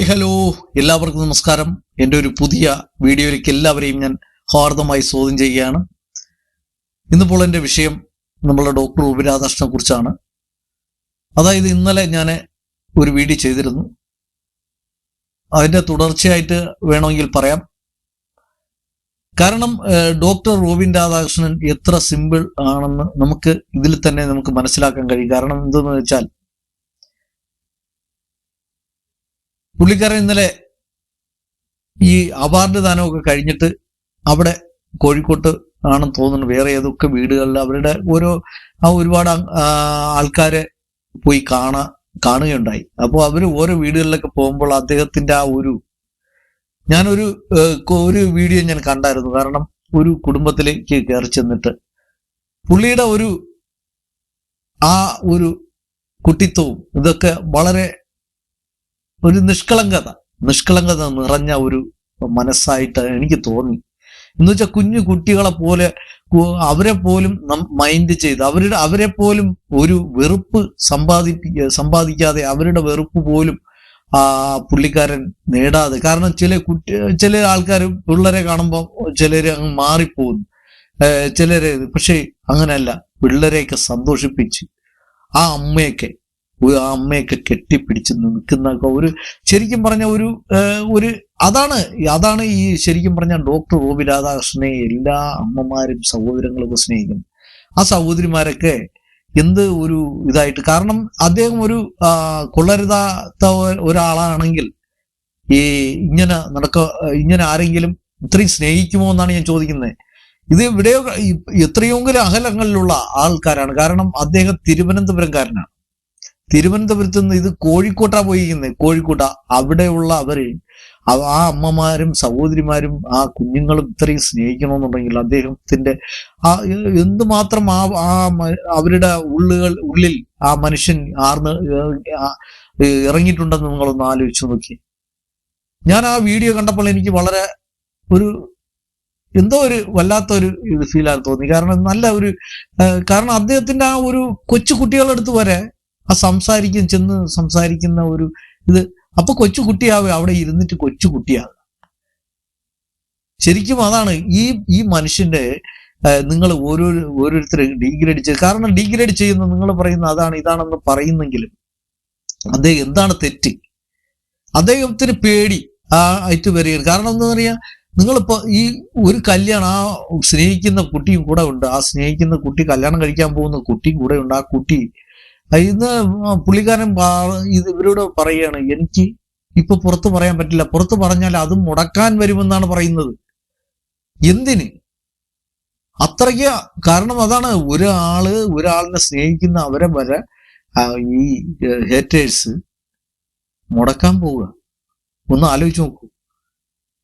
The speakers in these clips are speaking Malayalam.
Hi hello. എല്ലാവർക്കും നമസ്കാരം. എന്റെ ഒരു പുതിയ വീഡിയോയിലേക്ക് എല്ലാവരെയും ഞാൻ ഹാർദമായി സ്വാഗതം ചെയ്യുകയാണ്. ഇന്നിപ്പോൾ എന്റെ വിഷയം നമ്മളുടെ ഡോക്ടർ ഉപരാധാകൃഷ്ണനെ കുറിച്ചാണ്. അതായത് ഇന്നലെ ഞാൻ ഒരു വീഡിയോ ചെയ്തിരുന്നു. അതിന്റെ തുടർച്ചയായിട്ട് വേണമെങ്കിൽ പറയാം. കാരണം ഡോക്ടർ റോബിൻ രാധാകൃഷ്ണൻ എത്ര സിമ്പിൾ ആണെന്ന് നമുക്ക് ഇതിൽ തന്നെ നമുക്ക് മനസ്സിലാക്കാൻ കഴിയും. കാരണം എന്തെന്ന് വെച്ചാൽ പുള്ളിക്കാരൻ ഇന്നലെ ഈ അവാർഡ് ദാനമൊക്കെ കഴിഞ്ഞിട്ട് അവിടെ കോഴിക്കോട്ട് ആണെന്ന് തോന്നുന്നു. വേറെ ഏതൊക്കെ വീടുകളിൽ അവരുടെ ഓരോ ആ ഒരുപാട് ആൾക്കാരെ പോയി കാണാ കാണുകയുണ്ടായി. അപ്പോൾ അവർ ഓരോ വീടുകളിലൊക്കെ പോകുമ്പോൾ അദ്ദേഹത്തിന്റെ ആ ഒരു ഞാനൊരു ഒരു വീഡിയോ ഞാൻ കണ്ടായിരുന്നു. കാരണം ഒരു കുടുംബത്തിലേക്ക് കയറി ചെന്നിട്ട് പുള്ളിയുടെ ഒരു ആ ഒരു കുട്ടിത്വവും ഇതൊക്കെ വളരെ ഒരു നിഷ്കളങ്കത. നിഷ്കളങ്കത നിറഞ്ഞ ഒരു മനസ്സായിട്ട് എനിക്ക് തോന്നി. എന്ന് വെച്ചാൽ കുഞ്ഞു കുട്ടികളെ പോലെ അവരെ പോലും മൈൻഡ് ചെയ്ത് അവരുടെ അവരെ പോലും ഒരു വെറുപ്പ് സമ്പാദിപ്പി സമ്പാദിക്കാതെ അവരുടെ വെറുപ്പ് പോലും ആ പുള്ളിക്കാരൻ നേടാതെ. കാരണം ചില കുട്ടി ചില ആൾക്കാർ പിള്ളേരെ കാണുമ്പോൾ ചിലര് അങ്ങ് മാറിപ്പോകുന്നു. ചിലരെ പക്ഷേ അങ്ങനെയല്ല പിള്ളേരെയൊക്കെ സന്തോഷിപ്പിച്ച് ആ അമ്മയൊക്കെ അമ്മയൊക്കെ കെട്ടിപ്പിടിച്ച് നിൽക്കുന്ന ഒരു ശരിക്കും പറഞ്ഞ ഒരു ഒരു അതാണ് അതാണ് ഈ ശരിക്കും പറഞ്ഞ ഡോക്ടർ റോബി രാധാകൃഷ്ണനെ എല്ലാ അമ്മമാരും സഹോദരങ്ങളൊക്കെ സ്നേഹിക്കുന്നു. ആ സഹോദരിമാരൊക്കെ എന്ത് ഒരു ഇതായിട്ട് കാരണം അദ്ദേഹം ഒരു കൊള്ളരുതാത്ത ഒരാളാണെങ്കിൽ ഈ ഇങ്ങനെ നടക്ക ഇങ്ങനെ ആരെങ്കിലും ഇത്രയും സ്നേഹിക്കുമോ എന്നാണ് ഞാൻ ചോദിക്കുന്നത്. ഇത് ഇവിടെയോ എത്രയെങ്കിലും അകലങ്ങളിലുള്ള ആൾക്കാരാണ്. കാരണം അദ്ദേഹം തിരുവനന്തപുരംകാരനാണ്. തിരുവനന്തപുരത്ത് നിന്ന് ഇത് കോഴിക്കോട്ടാ പോയിരിക്കുന്നത് കോഴിക്കോട്ട അവിടെയുള്ള അവർ ആ അമ്മമാരും സഹോദരിമാരും ആ കുഞ്ഞുങ്ങളും ഇത്രയും സ്നേഹിക്കണമെന്നുണ്ടെങ്കിൽ അദ്ദേഹത്തിന്റെ ആ എന്തുമാത്രം ആ ആ അവരുടെ ഉള്ളുകൾ ഉള്ളിൽ ആ മനുഷ്യൻ ആർന്ന് ഇറങ്ങിയിട്ടുണ്ടെന്ന് നിങ്ങളൊന്ന് ആലോചിച്ചു നോക്കി. ഞാൻ ആ വീഡിയോ കണ്ടപ്പോൾ എനിക്ക് വളരെ ഒരു എന്തോ ഒരു വല്ലാത്തൊരു ഇത് ഫീലാണ് തോന്നി. കാരണം നല്ല ഒരു കാരണം അദ്ദേഹത്തിന്റെ ആ ഒരു കൊച്ചു കുട്ടികളെടുത്ത് വരെ ആ സംസാരിക്കും ചെന്ന് സംസാരിക്കുന്ന ഒരു ഇത്. അപ്പൊ കൊച്ചു കുട്ടിയാവുക അവിടെ ഇരുന്നിട്ട് കൊച്ചു കുട്ടിയാവുക ശരിക്കും അതാണ് ഈ ഈ മനുഷ്യന്റെ നിങ്ങൾ ഓരോ ഓരോരുത്തരും ഡീഗ്രേഡ് ചെയ്ത് കാരണം ഡീഗ്രേഡ് ചെയ്യുന്ന നിങ്ങൾ പറയുന്ന അതാണ് ഇതാണെന്ന് പറയുന്നെങ്കിലും അദ്ദേഹം എന്താണ് തെറ്റ്? അദ്ദേഹത്തിന് പേടി ആ ആയിട്ട് വരികയാണ് കാരണം എന്താ പറയാ നിങ്ങളിപ്പോ ഈ ഒരു കല്യാണം ആ സ്നേഹിക്കുന്ന കുട്ടിയും കൂടെ ഉണ്ട്. ആ സ്നേഹിക്കുന്ന കുട്ടി കല്യാണം കഴിക്കാൻ പോകുന്ന കുട്ടിയും കൂടെ ഉണ്ട്. ആ കുട്ടി ഇന്ന് പുള്ളിക്കാരൻ ഇത് ഇവരോട് പറയുകയാണ് എനിക്ക് ഇപ്പൊ പുറത്ത് പറയാൻ പറ്റില്ല. പുറത്ത് പറഞ്ഞാൽ അത് മുടക്കാൻ വരുമെന്നാണ് പറയുന്നത്. എന്തിന്? അത്രയ്ക്ക് കാരണം അതാണ്. ഒരാൾ ഒരാളിനെ സ്നേഹിക്കുന്ന അവരെ വരെ ഈ ഹേറ്റേഴ്സ് മുടക്കാൻ പോവുക. ഒന്ന് ആലോചിച്ച് നോക്കൂ.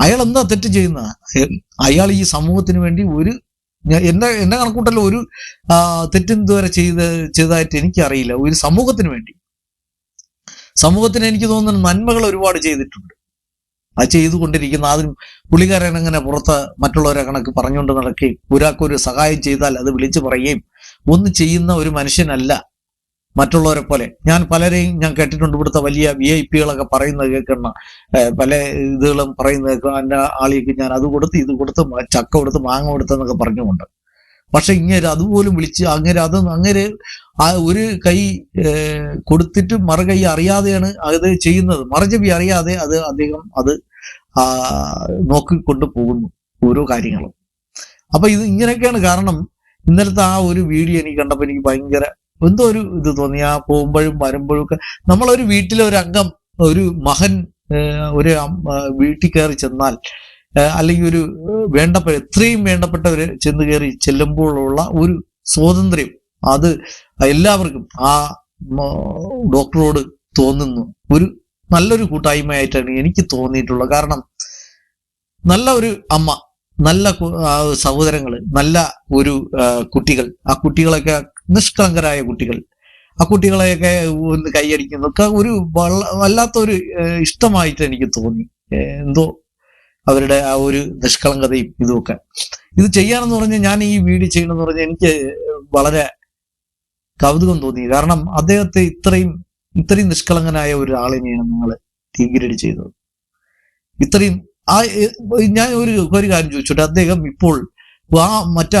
അയാൾ എന്താ തെറ്റ് ചെയ്യുന്ന അയാൾ ഈ സമൂഹത്തിന് വേണ്ടി ഒരു എന്റെ എന്റെ കണക്കൂട്ടല്ല ഒരു തെറ്റും ഇതുവരെ ചെയ്ത് ചെയ്തതായിട്ട് എനിക്കറിയില്ല. ഒരു സമൂഹത്തിന് വേണ്ടി. സമൂഹത്തിന് എനിക്ക് തോന്നുന്ന നന്മകൾ ഒരുപാട് ചെയ്തിട്ടുണ്ട്. അത് ചെയ്തുകൊണ്ടിരിക്കുന്ന ആദ്യം പുള്ളിക്കാരൻ അങ്ങനെ പുറത്ത് മറ്റുള്ളവരെ കണക്ക് പറഞ്ഞുകൊണ്ട് നടക്കുകയും ഒരാൾക്കൊരു സഹായം ചെയ്താൽ അത് വിളിച്ചു പറയുകയും ഒന്നും ചെയ്യുന്ന ഒരു മനുഷ്യനല്ല. മറ്റുള്ളവരെ പോലെ. ഞാൻ പലരെയും ഞാൻ കേട്ടിട്ടുണ്ട് ഇവിടുത്തെ വലിയ വി ഐ പികളൊക്കെ പറയുന്നത് കേൾക്കുന്ന പല ഇതുകളും പറയുന്നത് കേൾക്കണം എന്റെ ആളിക്ക് ഞാൻ അത് കൊടുത്ത് ഇത് കൊടുത്ത് ചക്ക കൊടുത്ത് മാങ്ങ കൊടുത്തെന്നൊക്കെ പറഞ്ഞുകൊണ്ട്. പക്ഷെ ഇങ്ങനെ അതുപോലും വിളിച്ച് അങ്ങനെ അത് അങ്ങനെ ആ ഒരു കൈ കൊടുത്തിട്ട് കൊടുത്തിട്ട് മറുകൈ അറിയാതെയാണ് അത് ചെയ്യുന്നത്. മറുചെവി അറിയാതെ അത് അദ്ദേഹം അത് നോക്കിക്കൊണ്ട് പോകുന്നു ഓരോ കാര്യങ്ങളും. അപ്പൊ ഇത് ഇങ്ങനെയൊക്കെയാണ് കാരണം. ഇന്നലത്തെ ആ ഒരു വീഡിയോ എനിക്ക് കണ്ടപ്പോൾ എനിക്ക് ഭയങ്കര എന്തോ ഒരു ഇത് തോന്നി? ആ പോകുമ്പോഴും വരുമ്പോഴും ഒക്കെ നമ്മളൊരു വീട്ടിലെ ഒരു അംഗം ഒരു മഹൻ ഒരു വീട്ടിൽ കയറി ചെന്നാൽ അല്ലെങ്കിൽ ഒരു വേണ്ടപ്പെട്ട എത്രയും വേണ്ടപ്പെട്ടവർ ചെന്ന് കയറി ചെല്ലുമ്പോഴുള്ള ഒരു സ്വാതന്ത്ര്യം. അത് എല്ലാവർക്കും ആ ഡോക്ടറോട് തോന്നുന്നു. ഒരു നല്ലൊരു കൂട്ടായ്മയായിട്ടാണ് എനിക്ക് തോന്നിയിട്ടുള്ളത്. കാരണം നല്ല ഒരു അമ്മ നല്ല സഹോദരങ്ങൾ നല്ല ഒരു കുട്ടികൾ ആ കുട്ടികളൊക്കെ നിഷ്കളങ്കരായ കുട്ടികൾ. ആ കുട്ടികളെയൊക്കെ ഒന്ന് കൈയടിക്കുന്നു. ഒക്കെ ഒരു വല്ലാത്തൊരു വല്ലാത്ത ഇഷ്ടമായിട്ട് എനിക്ക് തോന്നി. എന്തോ അവരുടെ ആ ഒരു നിഷ്കളങ്കതയും ഇതുമൊക്കെ. ഇത് ചെയ്യാനെന്ന് പറഞ്ഞാൽ ഞാൻ ഈ വീഡിയോ ചെയ്യണമെന്ന് പറഞ്ഞാൽ എനിക്ക് വളരെ കൗതുകം തോന്നി. കാരണം അദ്ദേഹത്തെ ഇത്രയും ഇത്രയും നിഷ്കളങ്കനായ ഒരാളിനെയാണ് നിങ്ങൾ ഡീഗ്രേഡ് ചെയ്തത്. ഇത്രയും ആ ഞാൻ ഒരു ഒരു കാര്യം ചോദിച്ചോട്ടെ. അദ്ദേഹം ഇപ്പോൾ ആ മറ്റേ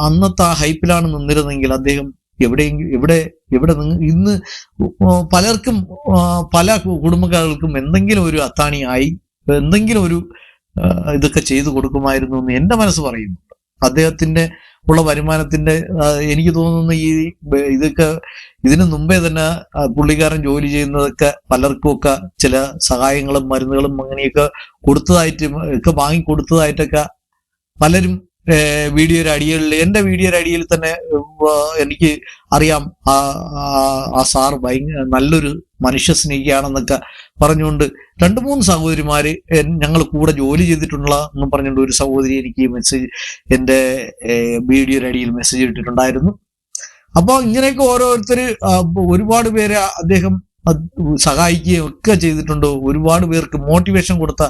അന്നത്തെ ആ ഹൈപ്പിലാണ് നിന്നിരുന്നെങ്കിൽ അദ്ദേഹം എവിടെയെങ്കിലും എവിടെ എവിടെ ഇന്ന് പലർക്കും പല കുടുംബക്കാർക്കും എന്തെങ്കിലും ഒരു അത്താണിയായി എന്തെങ്കിലും ഒരു ഇതൊക്കെ ചെയ്തു കൊടുക്കുമായിരുന്നു എന്ന് എന്റെ മനസ്സ് പറയുന്നു. അദ്ദേഹത്തിന്റെ ഉള്ള വരുമാനത്തിന്റെ എനിക്ക് തോന്നുന്നു ഈ ഇതൊക്കെ ഇതിനു മുമ്പേ തന്നെ പുള്ളിക്കാരൻ ജോലി ചെയ്യുന്നതൊക്കെ പലർക്കും ഒക്കെ ചില സഹായങ്ങളും മരുന്നുകളും അങ്ങനെയൊക്കെ കൊടുത്തതായിട്ട് ഒക്കെ വാങ്ങി കൊടുത്തതായിട്ടൊക്കെ പലരും വീഡിയോയുടെ അടിയിൽ എന്റെ വീഡിയോയുടെ അടിയിൽ തന്നെ എനിക്ക് അറിയാം. ആ ആ- സാർ ഭയങ്കര നല്ലൊരു മനുഷ്യ സ്നേഹിയാണെന്നൊക്കെ പറഞ്ഞുകൊണ്ട് രണ്ട് മൂന്ന് സഹോദരിമാര് ഞങ്ങൾ കൂടെ ജോലി ചെയ്തിട്ടുള്ള എന്ന് പറഞ്ഞുകൊണ്ട് ഒരു സഹോദരി എനിക്ക് മെസ്സേജ് എന്റെ വീഡിയോ അടിയിൽ മെസ്സേജ് ഇട്ടിട്ടുണ്ടായിരുന്നു. അപ്പോൾ ഇങ്ങനെയൊക്കെ ഓരോരുത്തർ ഒരുപാട് പേരെ അദ്ദേഹം സഹായിക്കുകയും ഒക്കെ ചെയ്തിട്ടുണ്ട്. ഒരുപാട് പേർക്ക് മോട്ടിവേഷൻ കൊടുത്ത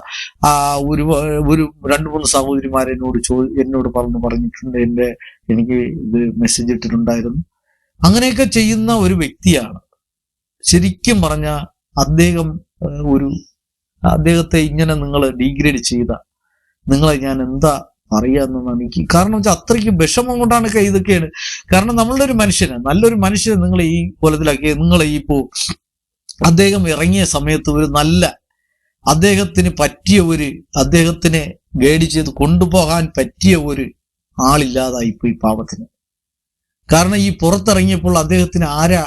ആ ഒരു ഒരു രണ്ട് മൂന്ന് സഹോദരിമാർ എന്നോട് ചോ എന്നോട് പറഞ്ഞു പറഞ്ഞിട്ടുണ്ട്. എന്റെ എനിക്ക് ഇത് മെസ്സേജ് ഇട്ടിട്ടുണ്ടായിരുന്നു. അങ്ങനെയൊക്കെ ചെയ്യുന്ന ഒരു വ്യക്തിയാണ്. ശരിക്കും പറഞ്ഞ അദ്ദേഹം ഒരു അദ്ദേഹത്തെ ഇങ്ങനെ നിങ്ങൾ ഡീഗ്രേഡ് ചെയ്ത നിങ്ങളെ ഞാൻ എന്താ അറിയാമെന്നാണ് എനിക്ക് കാരണം വെച്ചാൽ അത്രയ്ക്ക് വിഷമം കൊണ്ടാണ് ഇതൊക്കെയാണ്. കാരണം നമ്മളുടെ ഒരു മനുഷ്യന്. നല്ലൊരു മനുഷ്യനെ നിങ്ങൾ ഈ കൊലത്തിലാക്കി നിങ്ങൾ ഈ ഇപ്പോ അദ്ദേഹം ഇറങ്ങിയ സമയത്ത് ഒരു നല്ല അദ്ദേഹത്തിന് പറ്റിയ ഒരു അദ്ദേഹത്തിനെ ഗൈഡ് ചെയ്ത് കൊണ്ടുപോകാൻ പറ്റിയ ഒരു ആളില്ലാതായിപ്പോയി പാപത്തിന് കാരണം ഈ പുറത്തിറങ്ങിയപ്പോൾ അദ്ദേഹത്തിന് ആരാ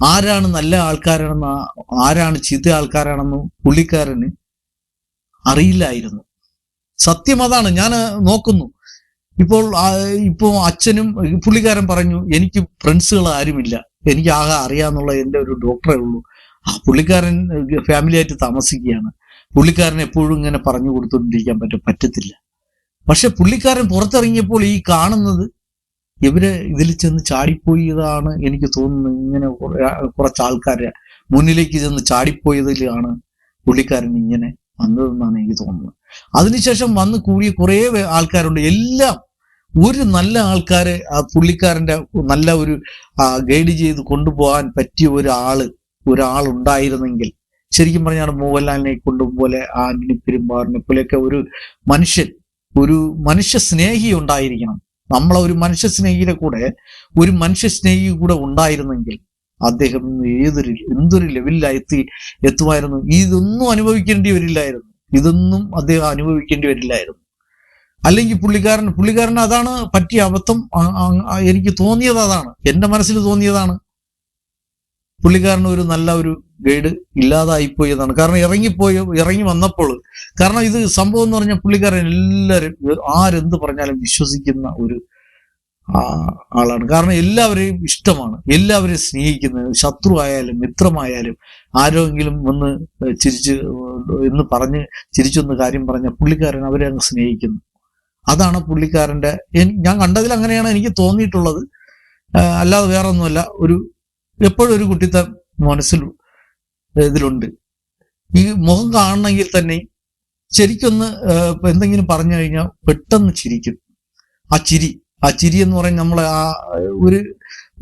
ആരാണ് നല്ല ആൾക്കാരാണെന്ന് ആരാണ് ചീത്ത ആൾക്കാരാണെന്ന് പുള്ളിക്കാരന് അറിയില്ലായിരുന്നു. സത്യം അതാണ് ഞാൻ നോക്കുന്നു. ഇപ്പോൾ ഇപ്പോ ഇപ്പോൾ അച്ഛനും പുള്ളിക്കാരൻ പറഞ്ഞു എനിക്ക് ഫ്രണ്ട്സുകൾ ആരുമില്ല എനിക്ക് ആകെ അറിയാന്നുള്ള എന്റെ ഒരു ഡോക്ടറേ ഉള്ളൂ. പുള്ളിക്കാരൻ ഫാമിലി ആയിട്ട് താമസിക്കുകയാണ്. പുള്ളിക്കാരൻ എപ്പോഴും ഇങ്ങനെ പറഞ്ഞു കൊടുത്തുകൊണ്ടിരിക്കാൻ പറ്റും പറ്റത്തില്ല. പക്ഷെ പുള്ളിക്കാരൻ പുറത്തിറങ്ങിയപ്പോൾ ഈ കാണുന്നത് ഇവർ ഇതിൽ ചെന്ന് ചാടിപ്പോയതാണ് എനിക്ക് തോന്നുന്നത് ഇങ്ങനെ കുറച്ച് ആൾക്കാർ മുന്നിലേക്ക് ചെന്ന് ചാടിപ്പോയതിലാണ് പുള്ളിക്കാരൻ ഇങ്ങനെ വന്നതെന്നാണ് എനിക്ക് തോന്നുന്നത്. അതിനുശേഷം വന്ന് കൂടിയ കുറേ ആൾക്കാരുണ്ട്. എല്ലാം ഒരു നല്ല ആൾക്കാരെ ആ പുള്ളിക്കാരന്റെ നല്ല ഒരു ഗൈഡ് ചെയ്ത് കൊണ്ടുപോകാൻ പറ്റിയ ഒരാൾ ഒരാളുണ്ടായിരുന്നെങ്കിൽ. ശരിക്കും പറഞ്ഞാൽ മോഹൻലാലിനെ കൊണ്ടും പോലെ ആന്റണി പെരുമ്പാറിനെ പോലെയൊക്കെ ഒരു മനുഷ്യൻ ഒരു മനുഷ്യ സ്നേഹി ഉണ്ടായിരിക്കണം. നമ്മളെ ഒരു മനുഷ്യ സ്നേഹിയുടെ കൂടെ ഒരു മനുഷ്യ സ്നേഹി കൂടെ ഉണ്ടായിരുന്നെങ്കിൽ അദ്ദേഹം ഏതൊരു എന്തൊരു ലെവലിലായി എത്തി എത്തുമായിരുന്നു? ഇതൊന്നും അനുഭവിക്കേണ്ടി വരില്ലായിരുന്നു. ഇതൊന്നും അദ്ദേഹം അനുഭവിക്കേണ്ടി വരില്ലായിരുന്നു. അല്ലെങ്കിൽ പുള്ളിക്കാരൻ പുള്ളിക്കാരൻ അതാണ് പറ്റിയ അബദ്ധം എനിക്ക് തോന്നിയത് അതാണ്. എന്റെ മനസ്സിൽ തോന്നിയതാണ്. പുള്ളിക്കാരൻ ഒരു നല്ല ഒരു ഗൈഡ് ഇല്ലാതായിപ്പോയി എന്നാണ്. കാരണം ഇറങ്ങിപ്പോയി ഇറങ്ങി വന്നപ്പോൾ കാരണം ഇത് സംഭവം എന്ന് പറഞ്ഞാൽ പുള്ളിക്കാരൻ എല്ലാവരും ആരെന്ത് പറഞ്ഞാലും വിശ്വസിക്കുന്ന ഒരു ആളാണ്. കാരണം എല്ലാവരെയും ഇഷ്ടമാണ്. എല്ലാവരെയും സ്നേഹിക്കുന്നത് ശത്രു ആയാലും മിത്രമായാലും ആരെങ്കിലും ഒന്ന് ചിരിച്ച് എന്ന് പറഞ്ഞ് ചിരിച്ചൊന്ന് കാര്യം പറഞ്ഞ പുള്ളിക്കാരൻ അവരെ അങ്ങ് സ്നേഹിക്കുന്നു. അതാണ് പുള്ളിക്കാരന്റെ ഞാൻ കണ്ടതിൽ അങ്ങനെയാണ് എനിക്ക് തോന്നിയിട്ടുള്ളത്. അല്ലാതെ വേറൊന്നുമല്ല. ഒരു എപ്പോഴും ഒരു കുട്ടിത്ത മനസ്സിൽ ഇതിലുണ്ട്. ഈ മുഖം കാണണമെങ്കിൽ തന്നെ ശരിക്കൊന്ന് എന്തെങ്കിലും പറഞ്ഞു കഴിഞ്ഞാൽ പെട്ടെന്ന് ചിരിക്കും. ആ ചിരി ആ ചിരി എന്ന് പറയുന്നത് നമ്മൾ ആ ഒരു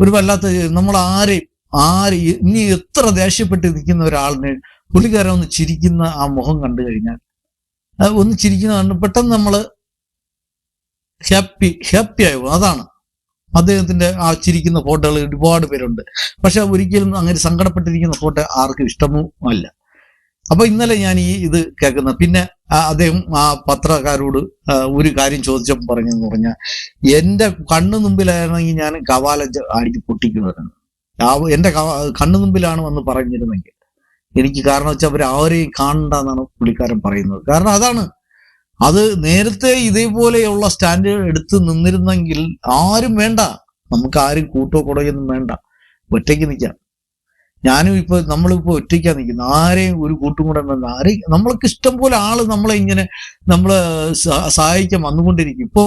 ഒരു വല്ലാത്ത നമ്മൾ ആരെയും ആര് ഇനി എത്ര ദേഷ്യപ്പെട്ട് നിൽക്കുന്ന ഒരാളിനെ പുള്ളിക്കാരൻ ഒന്ന് ചിരിക്കുന്ന ആ മുഖം കണ്ടു കഴിഞ്ഞാൽ ഒന്ന് ചിരിക്കുന്ന പെട്ടെന്ന് നമ്മൾ ഹാപ്പി ഹാപ്പി ആയോ അതാണ്. അദ്ദേഹത്തിന്റെ ആ ചിരിക്കുന്ന ഫോട്ടോകൾ ഒരുപാട് പേരുണ്ട്. പക്ഷെ ഒരിക്കലും അങ്ങനെ സങ്കടപ്പെട്ടിരിക്കുന്ന ഫോട്ടോ ആർക്കും ഇഷ്ടമോ അല്ല. അപ്പൊ ഇന്നലെ ഞാൻ ഈ ഇത് കേൾക്കുന്ന പിന്നെ അദ്ദേഹം ആ പത്രക്കാരോട് ഒരു കാര്യം ചോദിച്ചപ്പോൾ പറഞ്ഞെന്ന് പറഞ്ഞാൽ എന്റെ കണ്ണു മുമ്പിലായിരുന്നെങ്കിൽ ഞാൻ കവാല അടിച്ച് പൊട്ടിക്കുമായിരുന്നു എന്റെ കണ്ണു മുമ്പിലാണ് വന്ന് പറഞ്ഞിരുന്നെങ്കിൽ. എനിക്ക് കാരണം വെച്ചാൽ അവർ ആരെയും കാണണ്ട എന്നാണ് പുള്ളിക്കാരൻ പറയുന്നത്. കാരണം അതാണ് അത് നേരത്തെ ഇതേപോലെയുള്ള സ്റ്റാൻഡേർഡ് എടുത്ത് നിന്നിരുന്നെങ്കിൽ ആരും വേണ്ട. നമുക്ക് ആരും കൂട്ടോ കുടയൊന്നും വേണ്ട. ഒറ്റയ്ക്ക് നിൽക്കാം ഞാനും ഇപ്പൊ നമ്മളിപ്പോ ഒറ്റയ്ക്കാ നിൽക്കുന്നത്. ആരെയും ഒരു കൂട്ടും കൂടെ വേണ്ട. ആരെയും നമ്മൾക്ക് ഇഷ്ടം പോലെ ആൾ നമ്മളെ ഇങ്ങനെ നമ്മളെ സഹായിക്കാൻ വന്നുകൊണ്ടിരിക്കും. ഇപ്പോ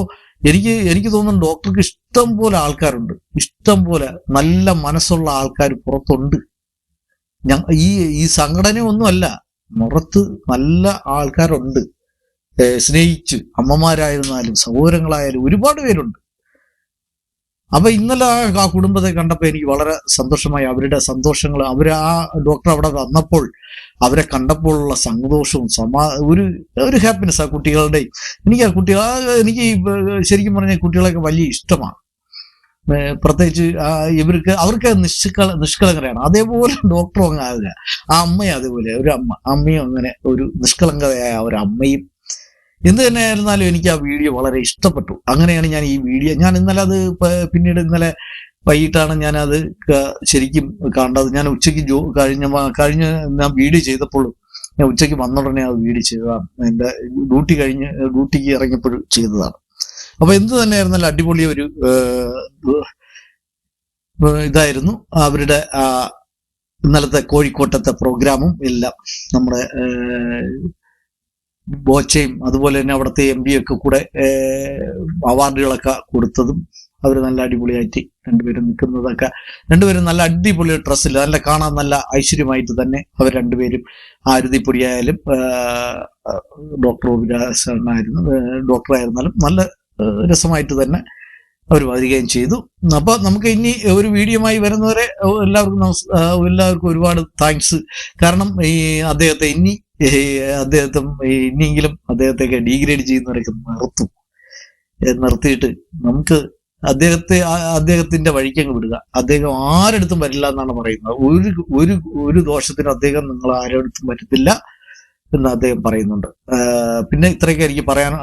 എനിക്ക് എനിക്ക് തോന്നുന്നു ഡോക്ടർക്ക് ഇഷ്ടം പോലെ ആൾക്കാരുണ്ട്. ഇഷ്ടം പോലെ നല്ല മനസ്സുള്ള ആൾക്കാർ പുറത്തുണ്ട്. ഞ ഈ ഈ സംഘടന ഒന്നുമല്ല പുറത്ത് നല്ല ആൾക്കാരുണ്ട്. സ്നേഹിച്ച് അമ്മമാരായിരുന്നാലും സഹോദരങ്ങളായാലും ഒരുപാട് പേരുണ്ട്. അപ്പൊ ഇന്നലെ ആ കുടുംബത്തെ കണ്ടപ്പോൾ എനിക്ക് വളരെ സന്തോഷമായി. അവരുടെ സന്തോഷങ്ങൾ അവർ ആ ഡോക്ടർ അവിടെ വന്നപ്പോൾ അവരെ കണ്ടപ്പോഴുള്ള സന്തോഷവും സമാ ഒരു ഒരു ഹാപ്പിനെസ് ആ കുട്ടികളുടെ എനിക്ക് ആ കുട്ടികൾ എനിക്ക് ശരിക്കും പറഞ്ഞ കുട്ടികളൊക്കെ വലിയ ഇഷ്ടമാണ്. പ്രത്യേകിച്ച് ഇവർക്ക് അവർക്ക് നിഷ്കള നിഷ്കളങ്കരാണ് അതേപോലെ ഡോക്ടറും അങ്ങ് ആകുക. ആ അമ്മയും അതേപോലെ ഒരു അമ്മ. അമ്മയും അങ്ങനെ ഒരു നിഷ്കളങ്കതയായ ഒരു അമ്മയും എന്ത് തന്നെ ആയിരുന്നാലും എനിക്ക് ആ വീഡിയോ വളരെ ഇഷ്ടപ്പെട്ടു. അങ്ങനെയാണ് ഞാൻ ഈ വീഡിയോ ഞാൻ ഇന്നലെ അത് പിന്നീട് ഇന്നലെ വൈകിട്ടാണ് ഞാൻ അത് ശരിക്കും കണ്ടത്. ഞാൻ ഉച്ചയ്ക്ക് ജോ കഴിഞ്ഞ കഴിഞ്ഞ ഞാൻ വീഡിയോ ചെയ്തപ്പോഴും ഞാൻ ഉച്ചയ്ക്ക് വന്ന ഉടനെ അത് വീഡിയോ ചെയ്തതാണ് എന്റെ ഡ്യൂട്ടി കഴിഞ്ഞ് ഡ്യൂട്ടിക്ക് ഇറങ്ങിയപ്പോൾ ചെയ്തതാണ്. അപ്പൊ എന്ത് തന്നെ ആയിരുന്നാലും അടിപൊളി ഒരു ഇതായിരുന്നു. അവരുടെ ഇന്നലത്തെ കോഴിക്കോട്ടത്തെ പ്രോഗ്രാമും എല്ലാം നമ്മുടെ ബോച്ചയും അതുപോലെ തന്നെ അവിടുത്തെ എം പി ഒക്കെ കൂടെ അവാർഡുകളൊക്കെ കൊടുത്തതും അവർ നല്ല അടിപൊളിയായിട്ട് രണ്ടുപേരും നിൽക്കുന്നതൊക്കെ. രണ്ടുപേരും നല്ല അടിപൊളി ഡ്രസ്സിൽ നല്ല കാണാൻ നല്ല ഐശ്വര്യമായിട്ട് തന്നെ അവർ രണ്ടുപേരും ആരുതിപ്പൊടിയായാലും ഡോക്ടർ വിലാസനായിരുന്നു ഡോക്ടറായിരുന്നാലും നല്ല രസമായിട്ട് തന്നെ അവർ വരികയും ചെയ്തു. അപ്പൊ നമുക്ക് ഇനി ഒരു വീഡിയോമായി വരുന്നവരെ എല്ലാവർക്കും എല്ലാവർക്കും ഒരുപാട് താങ്ക്സ്. കാരണം ഈ അദ്ദേഹത്തെ ഇനി അദ്ദേഹത്തെ ഇനിയെങ്കിലും അദ്ദേഹത്തെയൊക്കെ ഡീഗ്രേഡ് ചെയ്യുന്നവരൊക്കെ നിർത്തും. നിർത്തിയിട്ട് നമുക്ക് അദ്ദേഹത്തെ അദ്ദേഹത്തിന്റെ വഴിക്കങ്ങ് വിടുക. അദ്ദേഹം ആരെടുത്തും വരില്ല എന്നാണ് പറയുന്നത്. ഒരു ഒരു ഒരു ദോഷത്തിന് അദ്ദേഹം നിങ്ങൾ ആരെടുത്തും വരത്തില്ല എന്ന് അദ്ദേഹം പറയുന്നുണ്ട്. പിന്നെ ഇത്രയൊക്കെ എനിക്ക് പറയാൻ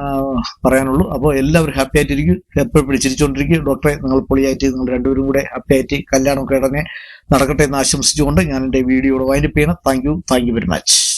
പറയാനുള്ളൂ. അപ്പോൾ എല്ലാവരും ഹാപ്പി ആയിട്ടിരിക്കും. എപ്പോഴും പിടിച്ചിരിച്ചുകൊണ്ടിരിക്കും. ഡോക്ടറെ നിങ്ങൾ പൊളിയായിട്ട് നിങ്ങൾ രണ്ടുപേരും കൂടെ ഹാപ്പി ആയിട്ട് കല്യാണമൊക്കെ ഉടനെ നടക്കട്ടെ എന്ന് ആശംസിച്ചുകൊണ്ട് ഞാൻ എന്റെ വീഡിയോയുടെ വൈൻഡപ്പ് ചെയ്യണം thank you thank you very much